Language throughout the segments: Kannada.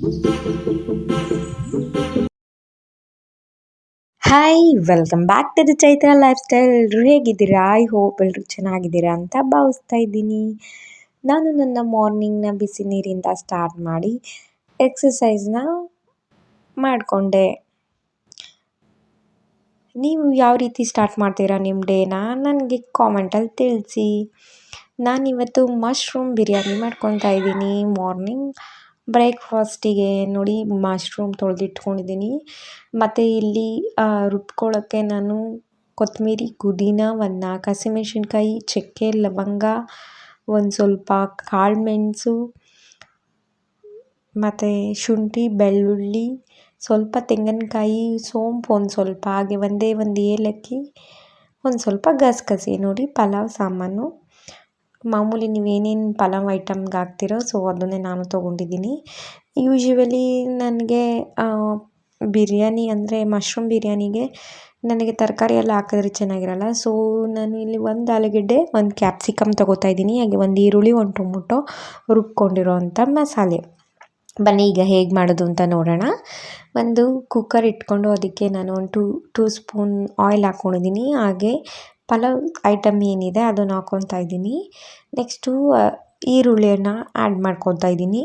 Hi welcome back to the Chaitra lifestyle ಎಲ್ಲರೂ ಹೇಗಿದ್ದೀರಾ? ಐ ಹೋಪ್ ಎಲ್ಲರೂ ಚೆನ್ನಾಗಿದ್ದೀರಾ ಅಂತ ಭಾವಿಸ್ತಾ ಇದ್ದೀನಿ. ನಾನು ನನ್ನ ಮಾರ್ನಿಂಗ್ನ ಬಿಸಿ ನೀರಿಂದ ಸ್ಟಾರ್ಟ್ ಮಾಡಿ ಎಕ್ಸಸೈಸ್ನ ಮಾಡಿಕೊಂಡೆ. ನೀವು ಯಾವ ರೀತಿ ಸ್ಟಾರ್ಟ್ ಮಾಡ್ತೀರಾ ನಿಮ್ಮ ಡೇನ ನನಗೆ ಕಾಮೆಂಟಲ್ಲಿ ತಿಳಿಸಿ. ನಾನಿವತ್ತು ಮಶ್ರೂಮ್ ಬಿರಿಯಾನಿ ಮಾಡ್ಕೊತಾ ಇದ್ದೀನಿ. ಮಾರ್ನಿಂಗ್ ಬ್ರೇಕ್ಫಾಸ್ಟಿಗೆ ನೋಡಿ ಮಶ್ರೂಮ್ ತೊಳೆದಿಟ್ಕೊಂಡಿದ್ದೀನಿ. ಮತ್ತು ಇಲ್ಲಿ ರುಬ್ಕೊಳ್ಳೋಕ್ಕೆ ನಾನು ಕೊತ್ತಂಬರಿ ಪುದೀನ ಒಂದು ನಾಲ್ಕು ಹಸಿಮೆಣ್ಸಿನ್ಕಾಯಿ ಚಕ್ಕೆ, ಲವಂಗ, ಒಂದು ಸ್ವಲ್ಪ ಕಾಳುಮೆಣ್ಸು ಮತ್ತು ಶುಂಠಿ, ಬೆಳ್ಳುಳ್ಳಿ, ಸ್ವಲ್ಪ ತೆಂಗಿನಕಾಯಿ, ಸೋಂಪು ಒಂದು ಸ್ವಲ್ಪ, ಹಾಗೆ ಒಂದೇ ಒಂದು ಏಲಕ್ಕಿ, ಒಂದು ಸ್ವಲ್ಪ ಗಸಗಸೆ. ನೋಡಿ ಪಲಾವ್ ಸಾಮಾನು. ಮಾಮೂಲಿ ನೀವು ಏನೇನು ಪಲಾವ್ ಐಟಮ್ಗೆ ಹಾಕ್ತಿರೋ, ಸೊ ಅದನ್ನೇ ನಾನು ತೊಗೊಂಡಿದ್ದೀನಿ. ಯೂಶ್ವಲಿ ನನಗೆ ಬಿರಿಯಾನಿ ಅಂದರೆ ಮಶ್ರೂಮ್ ಬಿರಿಯಾನಿಗೆ ನನಗೆ ತರಕಾರಿ ಎಲ್ಲ ಹಾಕಿದ್ರೆ ಚೆನ್ನಾಗಿರಲ್ಲ. ಸೊ ನಾನು ಇಲ್ಲಿ ಒಂದು ಆಲೂಗೆಡ್ಡೆ, ಒಂದು ಕ್ಯಾಪ್ಸಿಕಮ್ ತೊಗೋತಾ ಇದ್ದೀನಿ. ಹಾಗೆ ಒಂದು ಈರುಳ್ಳಿ, ಒಂದು ಟೊಮೊಟೊ ರುಬ್ಕೊಂಡಿರೋ ಅಂಥ ಮಸಾಲೆ. ಬನ್ನಿ, ಈಗ ಹೇಗೆ ಮಾಡೋದು ಅಂತ ನೋಡೋಣ. ಒಂದು ಕುಕ್ಕರ್ ಇಟ್ಕೊಂಡು ಅದಕ್ಕೆ ನಾನು ಒಂದು ಟೂ ಟೂ ಸ್ಪೂನ್ ಆಯಿಲ್ ಹಾಕ್ಕೊಂಡಿದ್ದೀನಿ ಹಾಗೆ ಪಲಾವ್ ಐಟಮ್ ಏನಿದೆ ಅದನ್ನು ಹಾಕ್ಕೊತಾ ಇದ್ದೀನಿ. ನೆಕ್ಸ್ಟು ಈರುಳ್ಳಿಯನ್ನು ಆ್ಯಡ್ ಮಾಡ್ಕೊತಾ ಇದ್ದೀನಿ.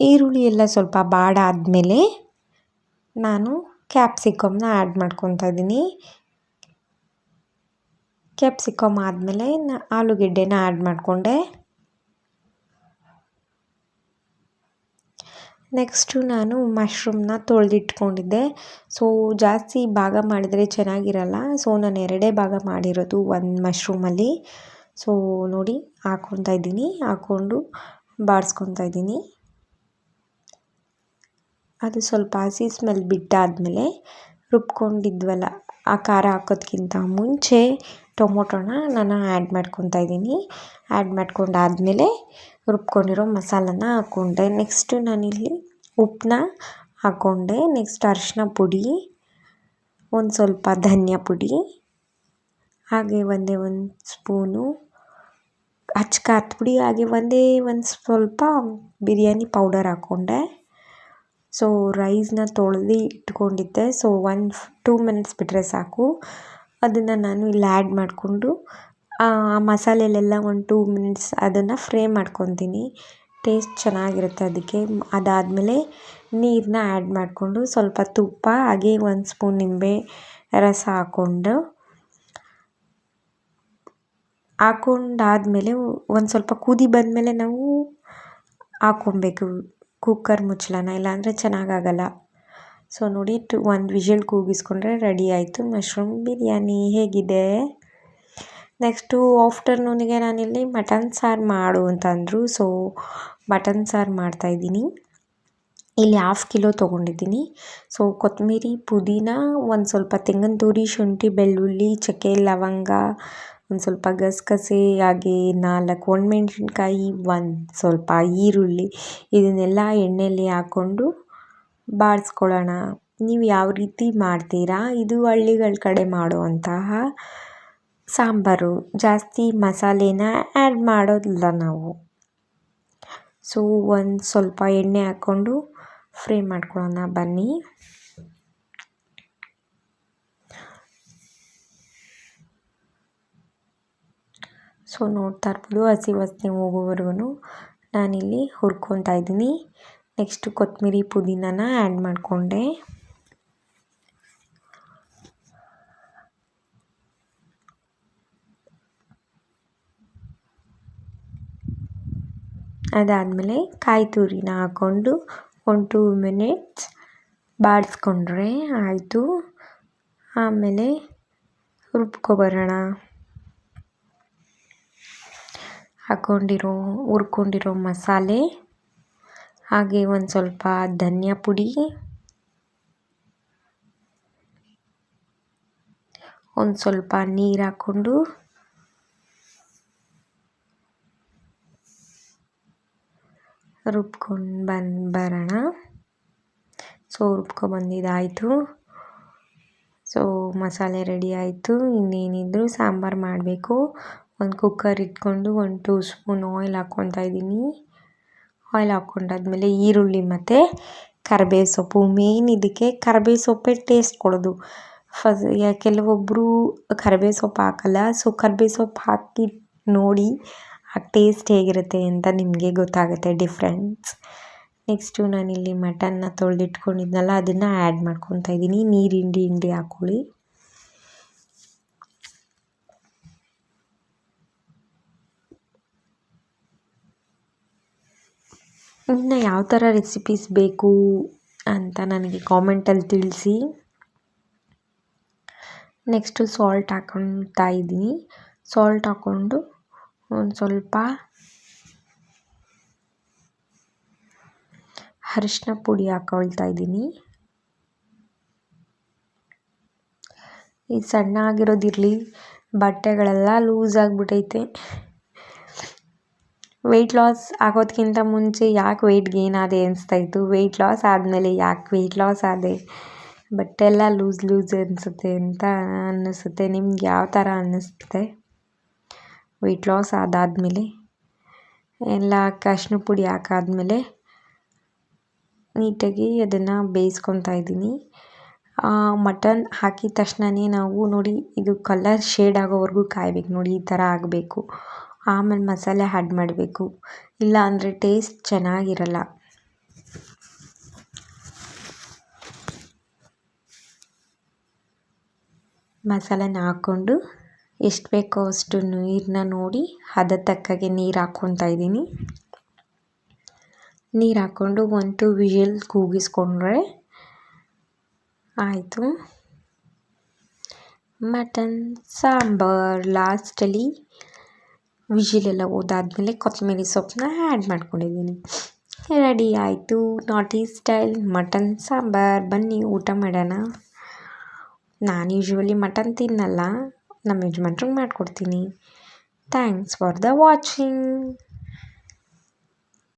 ಈರುಳ್ಳಿ ಎಲ್ಲ ಸ್ವಲ್ಪ ಬಾಡಾದಮೇಲೆ ನಾನು ಕ್ಯಾಪ್ಸಿಕಮ್ನ ಆ್ಯಡ್ ಮಾಡ್ಕೊತಾ ಇದ್ದೀನಿ. ಕ್ಯಾಪ್ಸಿಕಮ್ ಆದಮೇಲೆ ನಾ ಆಲೂಗೆಡ್ಡೆನ ಆ್ಯಡ್ ಮಾಡಿಕೊಂಡೆ. ನೆಕ್ಸ್ಟು ನಾನು ಮಶ್ರೂಮ್ನ ತೊಳೆದಿಟ್ಕೊಂಡಿದ್ದೆ. ಸೊ, ಜಾಸ್ತಿ ಭಾಗ ಮಾಡಿದರೆ ಚೆನ್ನಾಗಿರಲ್ಲ. ಸೊ, ನಾನು ಎರಡೇ ಭಾಗ ಮಾಡಿರೋದು ಒಂದು ಮಶ್ರೂಮಲ್ಲಿ. ಸೊ, ನೋಡಿ, ಹಾಕ್ಕೊತಾ ಇದ್ದೀನಿ. ಹಾಕ್ಕೊಂಡು ಬಾಡಿಸ್ಕೊತಾ ಇದ್ದೀನಿ. ಅದು ಸ್ವಲ್ಪ ಹಸಿ ಸ್ಮೆಲ್ ಬಿಟ್ಟಾದಮೇಲೆ ರುಬ್ಕೊಂಡಿದ್ವಲ್ಲ, ಆ ಖಾರ ಹಾಕೋದ್ಕಿಂತ ಮುಂಚೆ ಟೊಮೊಟೊನ ನಾನು ಆ್ಯಡ್ ಮಾಡ್ಕೊತಾ ಇದ್ದೀನಿ. ಆ್ಯಡ್ ಮಾಡ್ಕೊಂಡಾದಮೇಲೆ ರುಬ್ಕೊಂಡಿರೋ ಮಸಾಲನ ಹಾಕ್ಕೊಂಡೆ ನೆಕ್ಸ್ಟು ನಾನಿಲ್ಲಿ ಉಪ್ಪನ್ನ ಹಾಕ್ಕೊಂಡೆ ನೆಕ್ಸ್ಟ್ ಅರಿಶಿನ ಪುಡಿ, ಒಂದು ಸ್ವಲ್ಪ ಧನಿಯಾ ಪುಡಿ, ಹಾಗೆ ಒಂದೇ ಒಂದು ಸ್ಪೂನು ಅಚ್ಚ ಪುಡಿ, ಹಾಗೆ ಒಂದೇ ಒಂದು ಸ್ವಲ್ಪ ಬಿರಿಯಾನಿ ಪೌಡರ್ ಹಾಕ್ಕೊಂಡೆ ಸೊ ರೈಸ್ನ ತೊಳೆದು ಇಟ್ಕೊಂಡಿದ್ದೆ. ಸೊ ಒನ್ ಟೂ ಮಿನಿಟ್ಸ್ ಬಿಟ್ಟರೆ ಸಾಕು. ಅದನ್ನು ನಾನು ಇಲ್ಲಿ ಆ್ಯಡ್ ಮಾಡಿಕೊಂಡು, ಆ ಮಸಾಲೆಲೆಲ್ಲ ಒಂದು ಟೂ ಮಿನಿಟ್ಸ್ ಅದನ್ನು ಫ್ರೈ ಮಾಡ್ಕೊತೀನಿ. ಟೇಸ್ಟ್ ಚೆನ್ನಾಗಿರುತ್ತೆ ಅದಕ್ಕೆ. ಅದಾದಮೇಲೆ ನೀರನ್ನ ಆ್ಯಡ್ ಮಾಡಿಕೊಂಡು ಸ್ವಲ್ಪ ತುಪ್ಪ, ಹಾಗೆ ಒಂದು ಸ್ಪೂನ್ ನಿಂಬೆ ರಸ ಹಾಕ್ಕೊಂಡು ಹಾಕೊಂಡಾದ್ಮೇಲೆ ಒಂದು ಸ್ವಲ್ಪ ಕುದಿ ಬಂದಮೇಲೆ ನಾವು ಹಾಕ್ಕೊಬೇಕು ಕುಕ್ಕರ್ ಮುಚ್ಚಳನ? ಇಲ್ಲಾಂದರೆ ಚೆನ್ನಾಗಾಗಲ್ಲ. ಸೊ ನೋಡಿ ಟು ಒಂದು ವಿಷಲ್ ಕೂಗಿಸ್ಕೊಂಡ್ರೆ ರೆಡಿ ಆಯಿತು. ಮಶ್ರೂಮ್ ಬಿರಿಯಾನಿ ಹೇಗಿದೆ? ನೆಕ್ಸ್ಟು ಆಫ್ಟರ್ನೂನಿಗೆ ನಾನಿಲ್ಲಿ ಮಟನ್ ಸಾರು ಮಾಡು ಅಂತಂದರು. ಸೊ ಮಟನ್ ಸಾರು ಮಾಡ್ತಾಯಿದ್ದೀನಿ ಇಲ್ಲಿ ಹಾಫ್ ಕಿಲೋ ತೊಗೊಂಡಿದ್ದೀನಿ. ಸೊ ಕೊತ್ತಂಬರಿ ಪುದೀನ, ಒಂದು ಸ್ವಲ್ಪ ತೆಂಗಿನ ತುರಿ, ಶುಂಠಿ, ಬೆಳ್ಳುಳ್ಳಿ, ಚಕ್ಕೆ, ಲವಂಗ ಒಂದು ಸ್ವಲ್ಪ ಗಸಗಸೆ ಹಾಗೆ ನಾಲ್ಕು, ಒಣಮೆಣ್ಸಿನ್ಕಾಯಿ ಒಂದು ಸ್ವಲ್ಪ ಈರುಳ್ಳಿ ಇದನ್ನೆಲ್ಲ ಎಣ್ಣೆಯಲ್ಲಿ ಹಾಕ್ಕೊಂಡು ಬಾಡಿಸ್ಕೊಳ್ಳೋಣ ನೀವು ಯಾವ ರೀತಿ ಮಾಡ್ತೀರಾ? ಇದು ಹಳ್ಳಿಗಳ ಕಡೆ ಮಾಡುವಂತಹ ಸಾಂಬಾರು. ಜಾಸ್ತಿ ಮಸಾಲೆನ ಆ್ಯಡ್ ಮಾಡೋದಿಲ್ಲ ನಾವು. ಸೊ ಒಂದು ಸ್ವಲ್ಪ ಎಣ್ಣೆ ಹಾಕ್ಕೊಂಡು ಫ್ರೈ ಮಾಡ್ಕೊಳ್ಳೋಣ ಬನ್ನಿ. ಸೊ ನೋಡ್ತಾ ಇರ್ಬೋದು, ಹಸಿ ವಾಸನೆ ಹೋಗೋವರೆಗೂ ನಾನಿಲ್ಲಿ ಹುರ್ಕೊತಾ ಇದ್ದೀನಿ. ನೆಕ್ಸ್ಟು ಕೊತ್ತಂಬರಿ ಪುದೀನಾನ ಆ್ಯಡ್ ಮಾಡಿಕೊಂಡೆ. ಅದಾದಮೇಲೆ ಕಾಯಿ ತುರಿನ ಹಾಕ್ಕೊಂಡು ಒನ್ ಟೂ ಮಿನಿಟ್ಸ್ ಬಾಡಿಸ್ಕೊಂಡ್ರೆ ಆಯಿತು. ಆಮೇಲೆ ರುಬ್ಕೊಬರೋಣ ಹಾಕ್ಕೊಂಡಿರೋ ಹುರ್ಕೊಂಡಿರೋ ಮಸಾಲೆ, ಹಾಗೆ ಒಂದು ಸ್ವಲ್ಪ ಧನಿಯಾ ಪುಡಿ, ಒಂದು ಸ್ವಲ್ಪ ನೀರು ಹಾಕ್ಕೊಂಡು, ರುಬ್ಕೊಂಡು ಬಂದು ಬರೋಣ. ಸೊ ರುಬ್ಕೊಬಂದಿದ್ದಾಯಿತು ಸೊ, ಮಸಾಲೆ ರೆಡಿ ಆಯಿತು. ಇನ್ನೇನಿದ್ರು ಸಾಂಬಾರು ಮಾಡಬೇಕು. ಒಂದು ಕುಕ್ಕರ್ ಇಟ್ಕೊಂಡು ಒಂದು ಟೂ ಸ್ಪೂನ್ ಆಯಿಲ್ ಹಾಕ್ಕೊತಾ ಇದ್ದೀನಿ. ಆಯಿಲ್ ಹಾಕ್ಕೊಂಡಾದ್ಮೇಲೆ ಈರುಳ್ಳಿ ಮತ್ತು ಕರಿಬೇವು ಸೊಪ್ಪು. ಮೇಯ್ನ್ ಇದಕ್ಕೆ ಕರಿಬೇವು ಸೊಪ್ಪೇ ಟೇಸ್ಟ್ ಕೊಡೋದು. ಫಸ್ ಕೆಲವೊಬ್ಬರು ಕರಿಬೇವು ಸೊಪ್ಪು ಹಾಕಲ್ಲ ಸೊ ಕರ್ಬೇವು ಸೊಪ್ಪು ಹಾಕಿ ನೋಡಿ ಆ ಟೇಸ್ಟ್ ಹೇಗಿರುತ್ತೆ ಅಂತ ನಿಮಗೆ ಗೊತ್ತಾಗುತ್ತೆ ಡಿಫ್ರೆನ್ಸ್ ನೆಕ್ಸ್ಟು ನಾನಿಲ್ಲಿ ಮಟನ್ನ ತೊಳೆದಿಟ್ಕೊಂಡಿದ್ನಲ್ಲ, ಅದನ್ನು ಆ್ಯಡ್ ಮಾಡ್ಕೊತಾ ಇದ್ದೀನಿ. ನೀರು ಹಿಂಡಿ ಹಿಂಡಿ ಹಾಕ್ಕೊಳ್ಳಿ ಇನ್ನು ಯಾವ ಥರ ರೆಸಿಪೀಸ್ ಬೇಕು ಅಂತ ನನಗೆ ಕಾಮೆಂಟಲ್ಲಿ ತಿಳಿಸಿ. ನೆಕ್ಸ್ಟು ಸಾಲ್ಟ್ ಹಾಕೊಳ್ತಾ ಇದ್ದೀನಿ. ಸಾಲ್ಟ್ ಹಾಕ್ಕೊಂಡು ಒಂದು ಸ್ವಲ್ಪ ಅರಿಶಿನ ಪುಡಿ ಹಾಕೊಳ್ತಾ ಇದ್ದೀನಿ. ಈ ಸಣ್ಣ ಆಗಿರೋದಿರಲಿ ಬಟ್ಟೆಗಳೆಲ್ಲ ಲೂಸ್ ಆಗಿಬಿಟ್ಟೈತೆ ವೆಯ್ಟ್ ಲಾಸ್ ಆಗೋದಕ್ಕಿಂತ ಮುಂಚೆ ಯಾಕೆ ವೆಯ್ಟ್ ಗೇನ್ ಆದೆ ಅನಿಸ್ತಾಯಿತ್ತು ವೆಯ್ಟ್ ಲಾಸ್ ಆದಮೇಲೆ ಯಾಕೆ ವೆಯ್ಟ್ ಲಾಸ್ ಆದೆ? ಎಲ್ಲ ಲೂಸ್ ಲೂಸ್ ಅನಿಸುತ್ತೆ ಅಂತ ಅನ್ನಿಸುತ್ತೆ ನಿಮ್ಗೆ ಯಾವ ಥರ ಅನ್ನಿಸುತ್ತೆ ವೆಯ್ಟ್ ಲಾಸ್ ಆದಾದಮೇಲೆ? ಎಲ್ಲ ಅರಿಶಿನ ಪುಡಿ ಹಾಕಾದ್ಮೇಲೆ? ನೀಟಾಗಿ ಅದನ್ನು ಬೇಯಿಸ್ಕೊತಾ ಇದ್ದೀನಿ. ಮಟನ್ ಹಾಕಿದ ತಕ್ಷಣನೇ ನಾವು ನೋಡಿ, ಇದು ಕಲರ್ ಶೇಡ್ ಆಗೋವರೆಗೂ ಕಾಯಬೇಕು. ನೋಡಿ, ಈ ಥರ ಆಗಬೇಕು. ಆಮೇಲೆ ಮಸಾಲೆ ಆ್ಯಡ್ ಮಾಡಬೇಕು. ಇಲ್ಲ ಅಂದರೆ ಟೇಸ್ಟ್ ಚೆನ್ನಾಗಿರಲ್ಲ. ಮಸಾಲೆನ ಹಾಕ್ಕೊಂಡು ಎಷ್ಟು ಬೇಕೋ ಅಷ್ಟು ನೀರನ್ನ ನೋಡಿ ಅದ ತಕ್ಕಾಗೆ ನೀರು ಹಾಕ್ಕೊತಾ ಇದ್ದೀನಿ. ನೀರು ಹಾಕ್ಕೊಂಡು ಒನ್ ಟು ವಿಷಲ್ ಕೂಗಿಸ್ಕೊಂಡ್ರೆ ಆಯಿತು. ಮಟನ್, ಸಾಂಬಾರ್ ಲಾಸ್ಟಲ್ಲಿ ವಿಜಿಲೆಲ್ಲ ಹೋದಾದ್ಮೇಲೆ ಕೊತ್ತಂಬರಿ ಸೊಪ್ಪನ್ನ ಆ್ಯಡ್ ಮಾಡ್ಕೊಂಡಿದ್ದೀನಿ. ರೆಡಿ ಆಯಿತು. ನಾಟಿ ಸ್ಟೈಲ್ ಮಟನ್ ಸಾಂಬಾರ್. ಬನ್ನಿ ಊಟ ಮಾಡೋಣ. ನಾನು ಯೂಶ್ವಲಿ ಮಟನ್ ತಿನ್ನಲ್ಲ. ನಮ್ಮ ಯಜಮಾನ್ರಿಗೆ ಮಾಡಿಕೊಡ್ತೀನಿ. Thanks for the watching